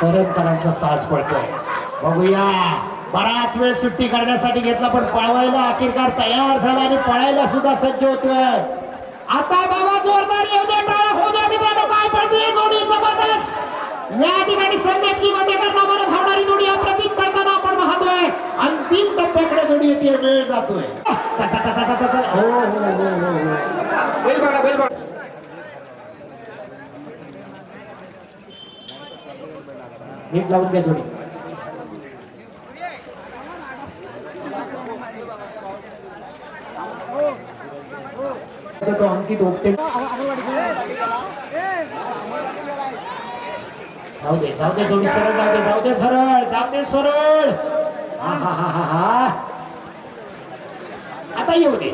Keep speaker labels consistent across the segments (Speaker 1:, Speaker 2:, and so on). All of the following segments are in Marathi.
Speaker 1: सरंतरांचा साज पडतोय. बघूया. बराच वेळ सुट्टी करण्यासाठी घेतला पण पळवायला अखेरकार तयार झाला आणि पळायला सुद्धा सज्ज होतोय. आता बाबा जोरदार येऊ दे टाळा होऊ दे मित्रांनो काय पडते जोडी जबरदस्त. या ठिकाणी संदीपजी गोटेकर नावाने धावणारी जोडी अप्रतिम पडताना आपण पाहतोय. अंतिम टप्प्याकडे जोडी येते वेळ जातोय. चा, चा, हो हो हो हो हो.
Speaker 2: बैल बघा बैल बघा
Speaker 1: नीट लावून द्या जोडी. तो अंकित ओपटे जाऊ दे जाऊ दे जोडी सरळ जाऊ दे जाऊ दे सरळ जाऊ दे सरळ. हा हा हा हा हा. आता येऊ दे.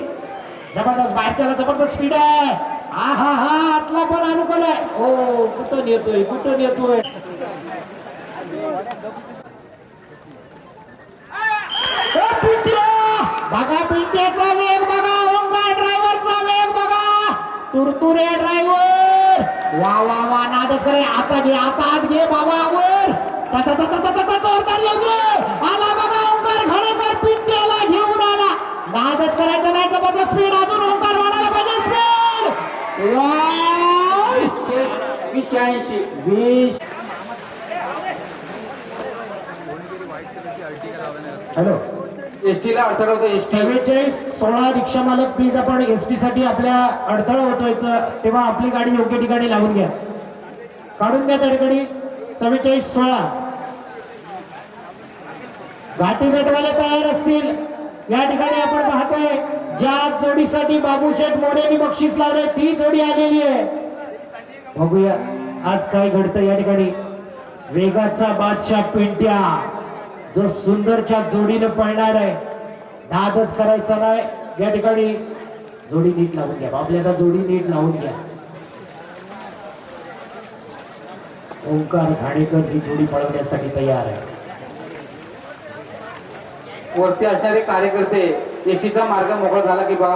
Speaker 1: जबरदस्त बाहेरच्याला जबरदस्त स्पीड आहे. हा हा हा आतला पण अनुकूल आहे हो कुठं येतोय कुठं येतोय? बघा पिंट्याचा वेग बघा ओंकार ड्रायव्हरचा वेग बघा. तुरतुरे ड्रायव्हर वा वा वा नादच करे. आता घे आता आत घे बाबा. आला बघा ओंकार घडेकर पिंट्याला घेऊन आला. नादच करायचं नाही जबरदस्त स्पीड अजून ओंकार वाढायला पाहिजे स्पीड
Speaker 2: वीसशे ऐंशी
Speaker 1: वीस. हॅलो.
Speaker 2: एस टीला अडथळा होता एस टी
Speaker 1: चव्वेचाळीस सोळा रिक्षा मालक प्लीज आपण एस टी साठी आपल्या अडथळा होतोय तर तेव्हा आपली गाडी योग्य ठिकाणी लावून घ्या. काढून घ्या त्या ठिकाणी. चव्वेचाळीस सोळा. घाटी गटवाले तयार असतील. या ठिकाणी आपण पाहतोय ज्या जोडीसाठी बाबूशेठ मोरेनी बक्षीस लावले ती जोडी आलेली आहे. बघूया आज काय घडतं या ठिकाणी. वेगाचा बादशाह पेंट्या. जो सुंदरच्या जोडीनं पळणार आहे नादच करायचा नाही. या ठिकाणी जोडी नीट लावून घ्या. आपल्याला जोडी नीट लावून घ्या. ओंकार घाणेकर ही जोडी पळवण्यासाठी तयार आहे.
Speaker 2: वरती असणारे कार्यकर्ते एस टीचा मार्ग मोकळा झाला की बा?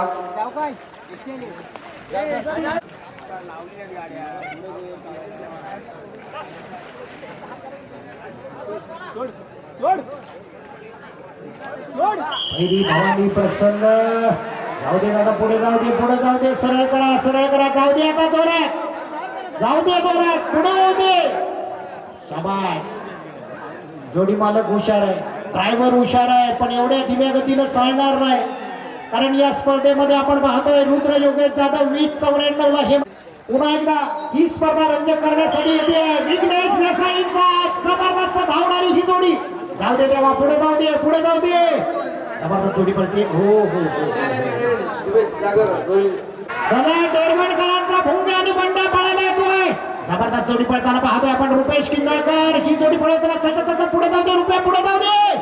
Speaker 1: भवानी प्रसन्न. जाऊ दे दादा पुढे जाऊ दे पुढे जाऊ दे. सरळ करा सरळ करा. जाऊ दे आता जोरात. जाऊ दे जोरात. पुढे जाऊ दे. शाबाश जोडी मालक हुशार आहे. ड्रायव्हर हुशार आहे पण एवढ्या धीम्या गतीनं चालणार नाही. कारण या स्पर्धेमध्ये आपण पाहतोय रुद्र योगेश जाधव वीस चौऱ्याण्णव ला हे पुन्हा एकदा ही स्पर्धा रंजक करण्यासाठी येते. विघ्नेश देसाईंचा जबरदस्त धावणारी ही जोडी. जाऊ दे देवा पुढे जाऊ दे पुढे जाऊ दे. जबरदस्त जोडी पडते हो हो हो, हो, हो. जागर आणि बंडा पळायला येतोय जबरदस्त जोडी पळताना पाहतोय आपण रुपेश किंदळकर ही जोडी पळताना चल चल पुढे जाऊ दे रुपया पुढे जाऊ दे.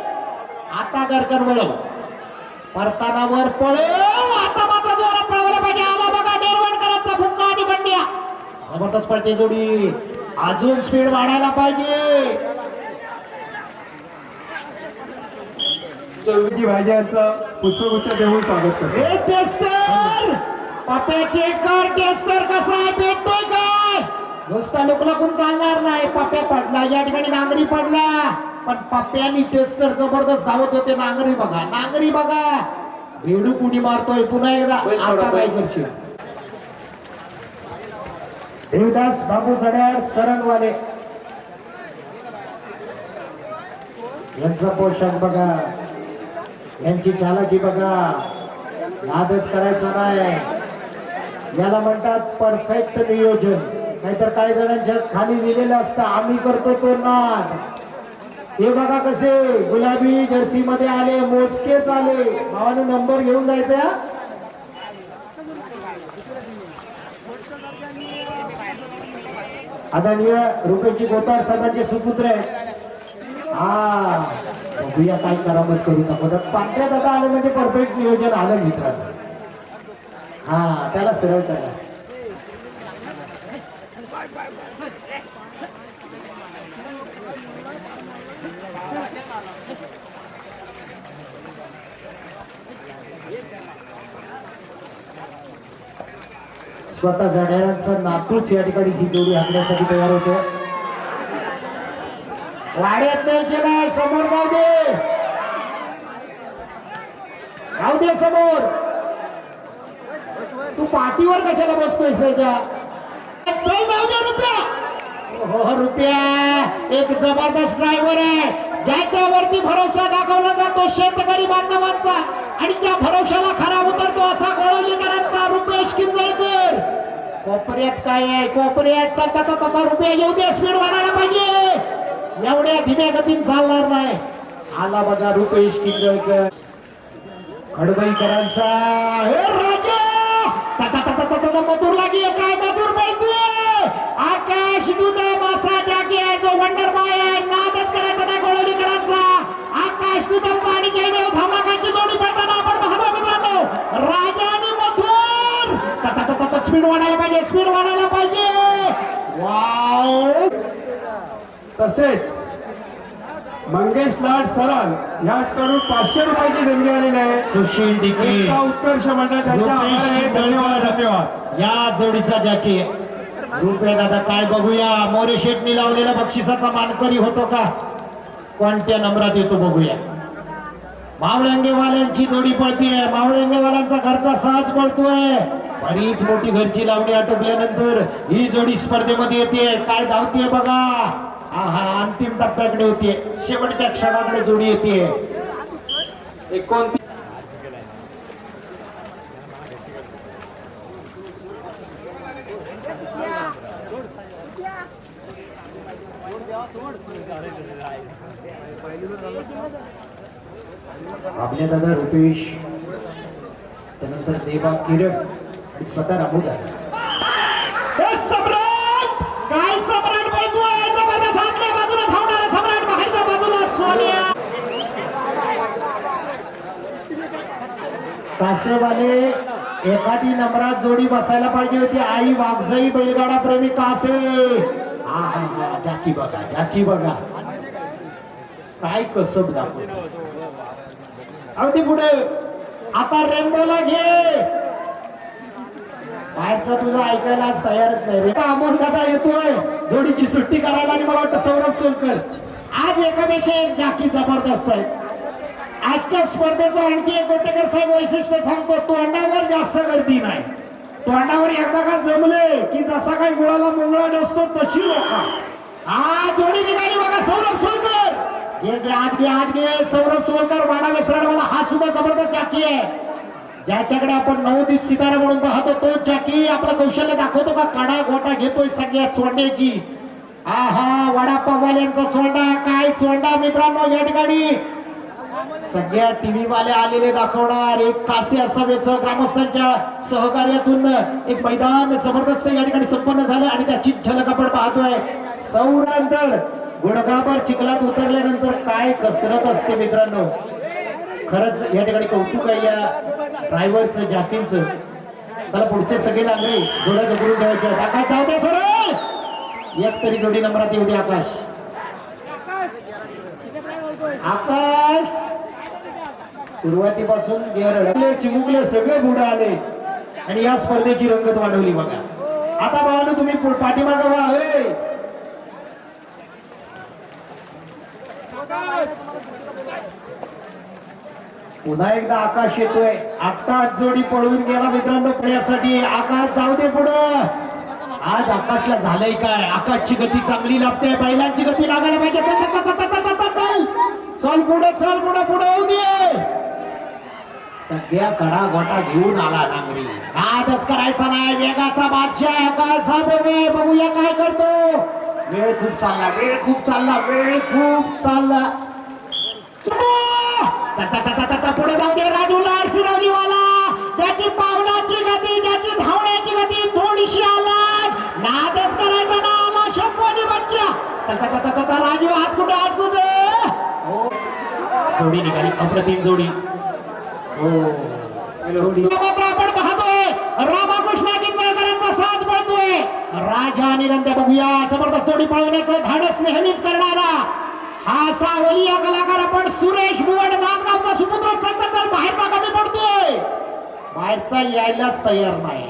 Speaker 1: आता गरकर वळव. परताना वर पळव. आता मात्र जोरात पळवलं पाहिजे. आला बघा डेरवणकरांचा भुंगा आणि बंड्या. जबरदस्त पळते जोडी. अजून स्पीड वाढायला पाहिजे.
Speaker 3: चौवीची भाज्यांचं पुष्पगुच्छ देऊन स्वागत करतो.
Speaker 1: हे टेस्टर पप्याचे कर टेस्टर कसा आहे? भेटतोय काय नुसता लुकलकून चालणार नाही. पप्या पडला या ठिकाणी नांगरी पडला. पण पप्प्यानी टेस्टर जबरदस्त धावत होते. नांगरी बघा नांगरी बघा. भेडू कुणी मारतोय? पुन्हा एकदा आता काय. करशील? देवदास बाबू जड्यार सरंगवाले. यांचा पोशाख बघा. यांची चालाकी बघा. नादच करायचा नाही. याला म्हणतात परफेक्ट नियोजन. नाहीतर काही जणांच्या खाली लिहिलेलं असतं आम्ही करतो तो नाद. हे बघा कसे गुलाबी जर्सी मध्ये आले मोजकेच आले. भावाने नंबर घेऊन जायचा आदरणीय रुपेशजी गोतार साहेबांचे सुपुत्र आहेत. हा. बघूया काय करामत करू नका. पांढऱ्या दादा आलं म्हणजे परफेक्ट नियोजन आलं मित्रांनो. हा त्याला सरळ करा. स्वतः जाणाऱ्यांचा नातूच या ठिकाणी ही जोडी आणण्यासाठी तयार होतो वाड्यात न्यायचे नाही समोर जाऊ दे. जाऊ दे समोर. तू पाठीवर कशाला बसतोय त्याच्या रुपया. हो, हो रुपया. एक जबरदस्त ड्रायव्हर आहे. ज्याच्यावरती भरोसा दाखवला जातो शेतकरी बांधवांचा आणि ज्या भरोशाला खरा उतरतो असा गोळवलीकरांचा रुपेश किंजळकर. कोपऱ्यात काय आहे? कोपऱ्यात चा चा चा- चा रुपया येऊ दे. स्पीड वाढायला पाहिजे. एवढ्या धीम्या गतीन चालणार नाही. आला बघा रुपेश किंजळकर खडबईकरांचा. हे राजा! मधुर लागी काय मधुर बोलतोय? आकाश दुधा मासा जागे आहे जो वंडर बॉय आहे. नादच करायचा नाही गोळवलीकरांचा आकाश दुधांचा आणि जयदेव धामाकांची जोडी पळताना आपण पाहतो मित्रांनो. राजा आणि मधुर स्पीड वाढायला पाहिजे स्पीड वाढायला पाहिजे. वाव!
Speaker 3: तसेच मंगेश लाड सराल याचकडून पाचशे रुपयाची देणगी आलेली आहे.
Speaker 1: सुशील डिके
Speaker 3: उत्कर्ष मंडळ. धन्यवाद. धन्यवाद.
Speaker 1: या जोडीचा जॅकी रुपये दादा काय बघूया? मोरे शेटनी लावलेला बक्षिसाचा मानकरी होतो का? कोणत्या नंबरात येतो बघूया. मावळंगेवाल्यांची जोडी पळतीये. मावळंगेवाल्यांचा घरचा सहज पळतोय. बरीच मोठी घरची लावणी आटोपल्यानंतर ही जोडी स्पर्धेमध्ये येते. काय धावतीये बघा. हा अंतिम टप्प्याकडे होतीये. शेवटच्या क्षणाकडे जोडी येते
Speaker 2: एकोणतीस
Speaker 1: आपल्या दादा रुपेश त्यानंतर देवा किरण आणि स्वतः रामू दादा हे सम्राट काय सम्राट बोलतोय जबरदस्त आतल्या बाजूला धावणारा सम्राट बाहेरच्या बाजूला सोनिया कासेवाले एखादी नंबरात जोडी बसायला पाहिजे होती. आई वाघजाई बैलगाडा प्रेमी कासे हा हा हा जाकी बघा जाकी बघा. काय कसब दाखव अगदी पुढे. आता रेनबोला घे. बाहेरचा तुझा ऐकायलाच तयारच नाही रे. अमोल दादा येतोय. जोडीची सुट्टी करायला आणि मला वाटतं सौरभ सोलकर आज एकापेक्षा एक जाकी जबरदस्त आहे. आजच्या स्पर्धेचं आणखी एक गोटेकर साहेब वैशिष्ट्य सांगतो तोंडावर जास्त गर्दी नाही. तोंडावर एकदा का जमले की जसा काही गुळाला मुंगळा नसतो तशी लोक. हा जोडी निघाली बघा सौरभ सोलकर. घे घे आत घे घे सौरभ सोलकर वाडा वेसराडवाला. हा सुद्धा जबरदस्त जाकी आहे. ज्याच्याकडे आपण नवोदित सितारा म्हणून पाहतो तो जाकी आपलं कौशल्य दाखवतो का? काढा गोटा घेतोय सगळ्या चोंड्याची हा हा वडापाववाल्यांचा चोंडा. काय चोंडा मित्रांनो या ठिकाणी. सगळ्या टीव्ही वाले आलेले दाखवणार. एक कासे असावेच ग्रामस्थांच्या सहकार्यातून एक मैदान जबरदस्त या ठिकाणी संपन्न झालं आणि त्याची झलक आपण पाहतोय. सौरानंतर गुडगाभर चिखलात उतरल्यानंतर काय कसरत असते मित्रांनो? खरंच या ठिकाणी कौतुक आहे या ड्रायव्हरचं जॅकिंगचं चला पुढचे सगळे नांगरे जोड्या जगडून ठेवायचे. आहेत. आकाश जाऊ सरळ! एक तरी जोडी नंबरात येऊ दे आकाश. आकाश! सुरुवातीपासून गेअर चिमुकले सगळे बुड आले. आणि या स्पर्धेची रंगत वाढवली बघा. आता बघा तुम्ही पाठीमागा पाठीमागं व्हा पुन्हा एकदा आकाश येतोय. आत्ताच जोडी पळून गेला मित्रांनो पुण्यासाठी आकाश जाऊ दे पुढं. आज आकाशला झालंय काय? आकाशची गती चांगली लागते. बैलांची गती लागायला पाहिजे. चल, चल, चल. चल पुढे चल पुढे पुढे होऊ दे. सगळ्या कडा गोटा घेऊन आला नांगरी. नादच करायचा नाही वेगाचा बादशाह आकाश जाधव आहे. बघूया काय करतो. वेळ खूप चालला वेळ खूप चालला वेळ खूप चालला. चा, चा, पुढे जाऊ दे राजू लाड त्याची पावलाची गती त्याची धावण्याची गती थोडीशी आला. नादच करायचा ना आला शंभोनी बच्चा चा, चा, राजू हात कुठे हात कुठे? हो. जोडी निघाली अप्रतिम जोडी. आपण पाहतोय. रामाकृष्ण किंदळकरांचा साथ पळतोय. राजा निरंत्या बघूया. जबरदस्त जोडी पळवण्याचं धाडस नेहमीच करणारा हा सावली या कलाकार आपण सुरेश भुवड नांदगावचा सुपुत्र चल चल बाहेरचा कमी पडतोय. बाहेरचा यायलाच तयार नाही.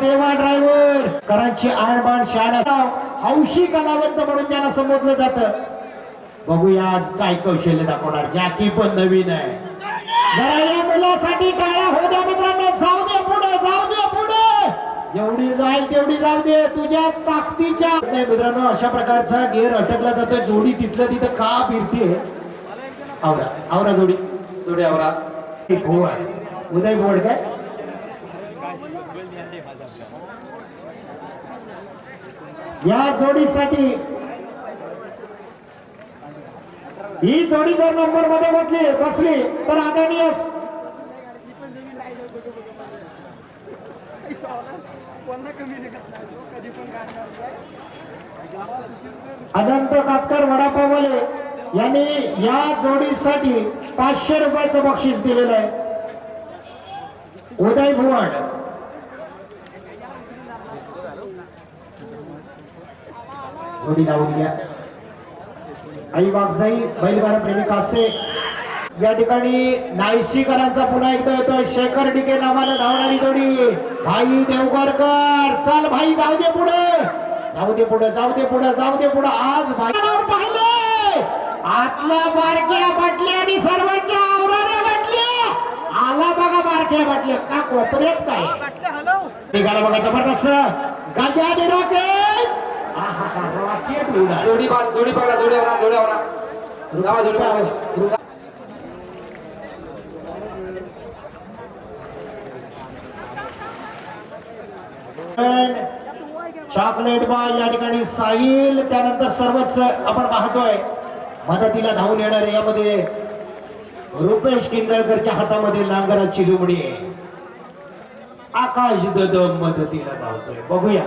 Speaker 1: देवा ड्रायव्हर करांची आणबाण शाळा हौशी कलावंत म्हणून त्यांना संबोधलं जातं. बघूया आज काय कौशल्य दाखवणार. जॅकी पण नवीन आहे. जरा या मुलासाठी काळा हो द्या मित्रांनो. जाऊ दे पुढे जाऊ दे पुढे. जेवढी जाईल तेवढी जाऊ दे. तुझ्या ताकदीच्या. नाही मित्रांनो अशा प्रकारचा गेअर अटकला जातो. जोडी तिथलं तिथं का फिरते आवरा आवरा जोडी.
Speaker 2: जोडी आवरा.
Speaker 1: एक हो भुवड उदय भुवड काय? या जोडीसाठी. ही जोडी जर नंबरमध्ये बसली बसली तर आदरणीय अनंत कातकर वडापावले यांनी या जोडीसाठी पाचशे रुपयाचं बक्षीस दिलेलं आहे. उदय भुवड जोडी लावून घ्या आई वाघजाई बैलगाडा प्रेमिका असे. या ठिकाणी नाईशीकरांचा पुन्हा एकदा येतोय. शेखर डिके नावानं धावणारी जोडी भाई देवगरकर चल भाई जाऊ दे पुढे. जाऊ दे पुढे जाऊ दे पुढे जाऊ दे पुढे. आज भाई पाहिले. आतल्या बारक्या बाटल्या आणि सर्वांच्या आवराने बाटल्या. आला बघा बारक्या बाटल्या. का कोपऱ्यात काय? निघाला बघा जबरदस्त. गजा आणि
Speaker 2: जोडी पा- जोडी पकडा जोडी पकडा
Speaker 1: चॉकलेट बॉल या ठिकाणी साहिल त्यानंतर सर्वच आपण पाहतोय. मदतीला धावून येणार यामध्ये रुपेश किंदळकरच्या हातामध्ये नांगराची लुमडी आहे आकाश ददम मदतीला धावतोय. बघूया.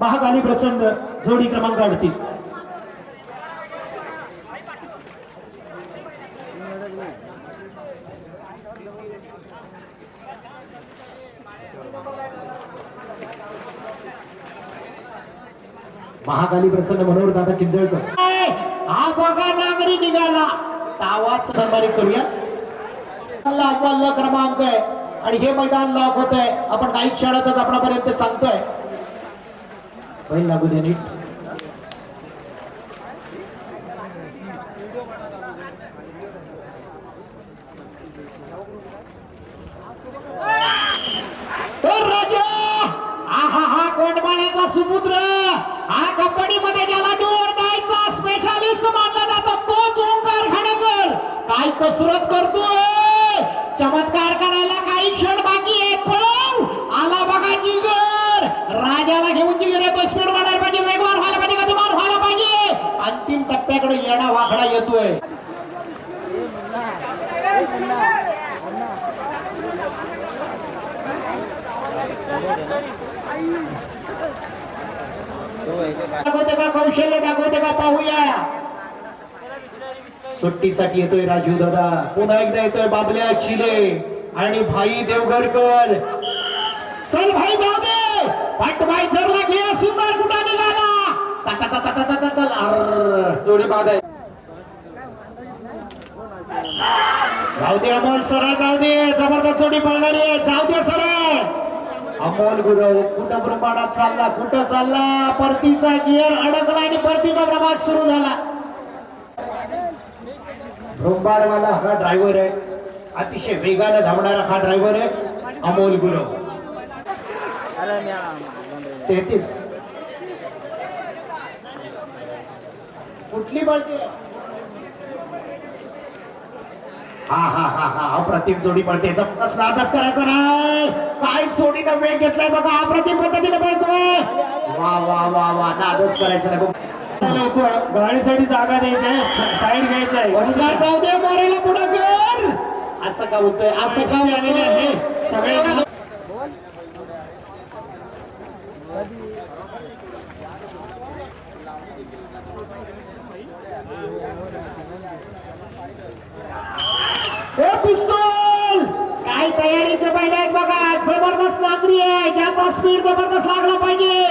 Speaker 1: महाकाली प्रसन्न जोडी क्रमांक अडतीस. महाकाली प्रसन्न मनोहर दादा किंजळकर. हा बघा नागरी निघाला. तावाच सन्मानित करूया. अव्वल क्रमांक आहे. आणि हे मैदान लॉक होत आहे आपण काही क्षणातच आपणापर्यंत सांगतोय. बैल लागू दे नीट आहा हा कोंडमाळ्याचा सुपुत्र. हा कंपनी मध्ये ज्याला डोर द्यायचा स्पेशालिस्ट मानला जातो तोच ओंकार खाडेकर. काय कसरत करतोय? चमत्कार करायला काही क्षण बाकी आहेत पळव आला बघा जिगर राजाला घेऊन जिगर येतो स्पीड वाढायला पाहिजे वेगवान व्हायला पाहिजे गतिमान व्हायला पाहिजे अंतिम टप्प्याकडे येणा वाकडा येतोय दाखवते का कौशल्य दाखवते का पाहूया सुट्टीसाठी येतोय राजू दादा. पुन्हा एकदा येतोय बाबल्या चिले आणि भाई देवघरकर चल भाई जाऊ दे पट भाई जरला घे सुंदर कुठं निघाला?
Speaker 2: जोडी बाद आहे.
Speaker 1: जाऊ दे अमोल सरळ जाऊ दे. जबरदस्त जोडी पळणारी आहे. जाऊ दे सरळ अमोल गुरव कुठं ब्रह्मांडात चालला कुठं चालला? परतीचा गिअर अडकला आणि परतीचा प्रवास सुरू झाला. ब्रह्माडवाला हा ड्रायव्हर आहे. अतिशय वेगानं धावणारा हा ड्रायव्हर आहे अमोल गुरव. तेहतीस. कुठली पळते हा हा हा हा. अप्रतिम जोडी जबरदस्त नादच करायचा नाही. काय जोडीनं वेग घेतलाय बघा. अप्रतिम पद्धतीने पळतोय. वा वा वा वा. नादच करायचा नाही. बघ.
Speaker 3: गाडीसाठी जागा द्यायची आहे साईड घ्यायची आहे
Speaker 1: जाऊ दे. मोरेला पुढे कर. असं का होतंय? असं का
Speaker 3: झालेले आहे सगळे
Speaker 1: तयारीचे पहिले आहेत बघा. जबरदस्त नागरी आहे. त्याचा स्पीड जबरदस्त लागला पाहिजे.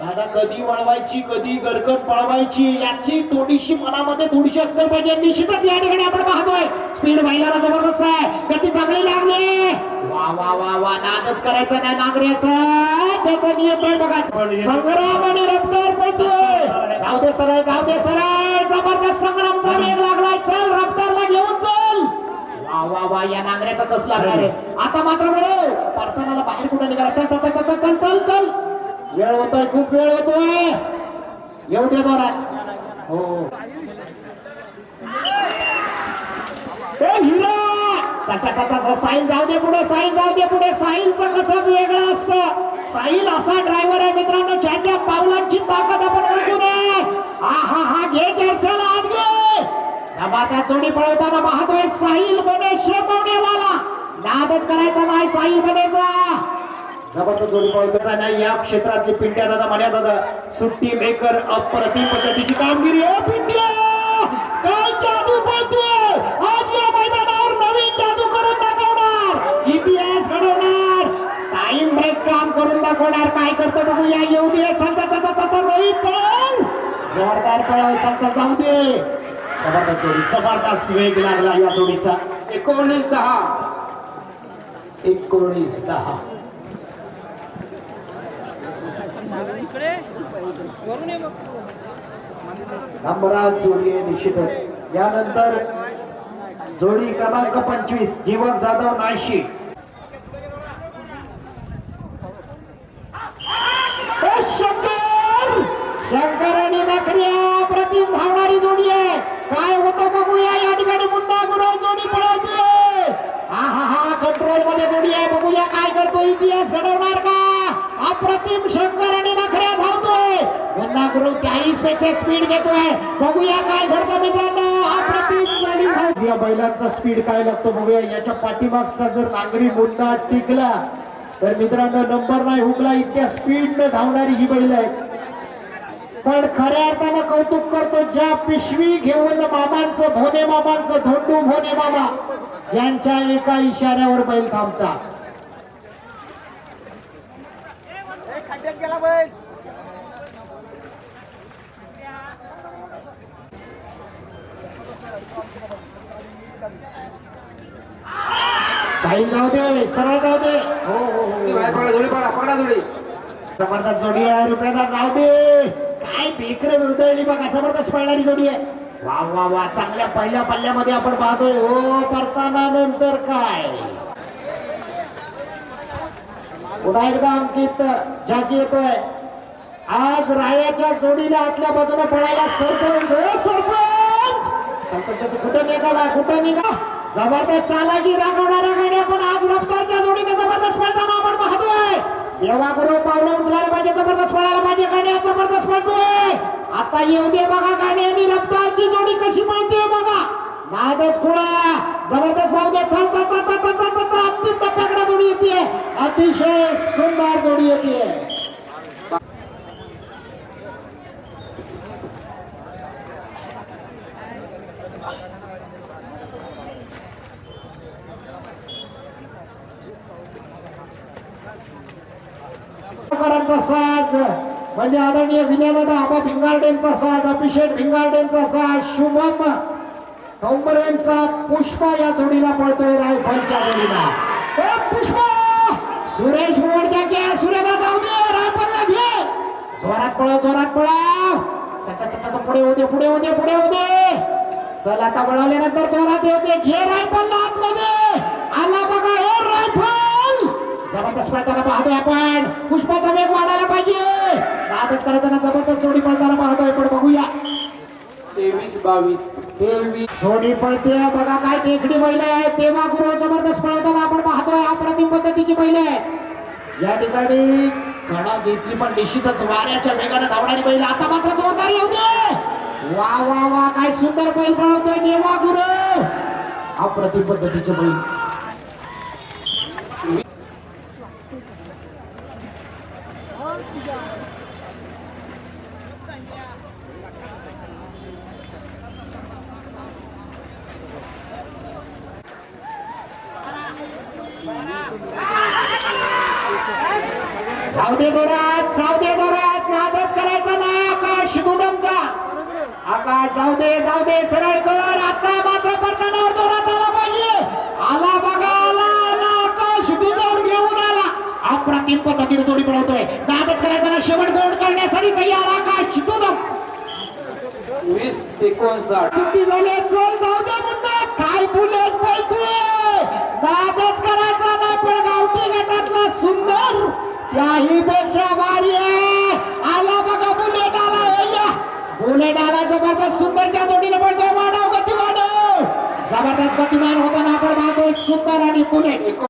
Speaker 1: दादा कधी वळवायची कधी गरकट पळवायची याची थोडीशी मनामध्ये थोडीशी अक्कल पाहिजे. निश्चितच या ठिकाणी आपण पाहतोय. स्पीड व्हायला जबरदस्त आहे. गती चांगली लागली. वा वा वा वा. नादच करायचा नाही नागऱ्याचा. त्याचा नियम बघा. संग्राम आणि रफ्तार पळतोय जाऊ दे सरळ जाऊ दे सरळ जबरदस्त संग्रामचा वेग लागला. वा वा या नांगऱ्याचा कस लागणार आहे आता मात्र वेळ परतानाला बाहेर कुठे निघाला? चल चल चल चल चल चल चल. वेळ होतोय खूप वेळ होतोय. येऊ दे बरा. हो. ए हिरा! साहिल जाऊ दे पुढे साहिल जाऊ दे पुढे. साहिलचं कसं वेगळं असतं. साहिल असा ड्रायव्हर आहे मित्रांनो ज्याच्या पावलांची ताकद आपण ओळखू नये हा हा हा घे चर्चेला जबाता जोडी पळवताना पाहतोय साहिल बने शेपवणेवाला नादच करायचा नाही साहिल बनेचा. जबरदस्त जोडी पळवताना नाही या क्षेत्रातली पिंट्या दादा म्हण्या दादा सुट्टी मेकर अप्रतिम पद्धतीची कामगिरी. आहे पिंट्या! काय जादू पळतोय? आज या मैदानावर नवीन जादू करून दाखवणार. इतिहास घडवणार. टाइम ब्रेक काम करून दाखवणार. काय करतो बघूया येऊ दे. चल चल चल चल चल रोहित पळव. जोरदार पळव. चल चल जाऊ दे. जबरदस्त जोडी जबरदस्त वेग लागला या जोडीचा.
Speaker 2: एकोणीस दहा.
Speaker 1: एकोणीस दहा. नंबरात जोडी आहे निश्चितच. यानंतर जोडी क्रमांक पंचवीस जीवन जाधव नायशी शंकर! शंकर आणि नखऱ्या प्रतिम भावणारी पेक्षा स्पीड घेतोय बघूया काय घडतं मित्रांनो. या बैलांचा स्पीड काय लागतो बघूया. याच्या पाठीमागचा जर नांगरी मुन्ना टिकला तर मित्रांनो नंबर नाही हुकला. इतक्या स्पीडनं धावणारी ही बैल आहे. पण खऱ्या अर्थानं कौतुक करतो ज्या पिशवी घेऊन मामांचं भोने मामांचं धोंडू भोने मामा ज्यांच्या एका इशाऱ्यावर बैल थांबतात. साईन जाऊ दे सरळ जाऊ दे. हो हो हो
Speaker 2: पडा जोडी पडा पकडा जोडी.
Speaker 1: जबरदस्त जोडी आहे रुपयाला जाऊ दे. काय बेकर उधळली बघा जबरदस्त पळणारी जोडी आहे. वा वा वा चांगल्या पहिल्या पल्ल्यामध्ये आपण पाहतोय. हो परताना नंतर काय? पुन्हा एकदा अंकित जागी येतोय. आज रायाच्या जोडीला आतल्या बाजूने पळायला सरपंच हो, सरपंच! कुठं निघाला कुठं निघा? जबरदस्त चालाकी रागवणाऱ्या गाड्या पण आज रफ्तारच्या जोडीने जबरदस्त पळताना आपण पाहतोय. जेव्हा गुरु पावलं उचलायला पाहिजे जबरदस्त पळायला पाहिजे गाड्या जबरदस्त पळतोय. आता येऊ दे बघा गाडी आणि रफ्तारची जोडी कशी पळते बघा. नागस कुळा जबरदस्त जाऊ दे. चल चल चल चल चल चल चल. अंतिम टप्प्याकडे जोडी येते. अतिशय सुंदर जोडी येते. साज म्हणजे आदरणीय विनयदादा आबा भिंगारडेंचा साज अभिषेक भिंगारडेंचा साज शुभम कौंबरेंचा पुष्पा या जोडीला पळतोय रायफलच्या जोडीला. पुष्पा! सुरेश मोडच्या घ्या सुरेला जाऊ दे रायफलला घे. जोरात पळा जोरात पळा पुढे होते पुढे होते पुढे होते. चल आता वळवल्यानंतर जोरात येते घे रायफलला आतमध्ये. पळताना पाहतोय आपण. पुष्पाचा वेग वाढायला पाहिजे. नादच करताना जबरदस्त जोडी पळताना पाहतोय. पण बघूया.
Speaker 2: तेवीस बावीस.
Speaker 1: तेवीस. जोडी पळते. बघा काय टेकडी बैल आहे. तेव्हा गुरु जबरदस्त पळताना आपण पाहतोय अप्रतिम पद्धतीची बैल आहे. या ठिकाणी कडा घेतली पण निश्चितच वाऱ्याच्या वेगाने धावणारी बैल आता मात्र जोरदार दे वा वा वा. काय सुंदर बैल पळवतोय देवा गुरु. अप्रतिम पद्धतीचे बैल जाऊ दे दोरात जाऊ दे दोरात नादच करायचा नाही आकाश गुदमचा आकाश जाऊ दे जाऊ दे सरळ कर. आता मात्र परतानावर दोरात आला पाहिजे. आला बघा आला आला. आकाश गुदम घेऊन आला. पद्धतीने जोडी पळवतोय. नादच करायचा ना शेवट गोड करण्यासाठी तयार आकाश तुदम
Speaker 2: वीस एकोणसाठ.
Speaker 1: सुट्टी झाली चल जाऊ दे मुंडा काय बुलेट पळतोय? नादच करायचा ना पण गावठी गटातला सुंदर. त्याही पेक्षा भारी जबरदस्त सुंदरच्या जोडीने पडतोय मानव गती वाढव. जबरदस्त गतिमान होताना आपण पाहतोय सुंदर आणि पुण्याची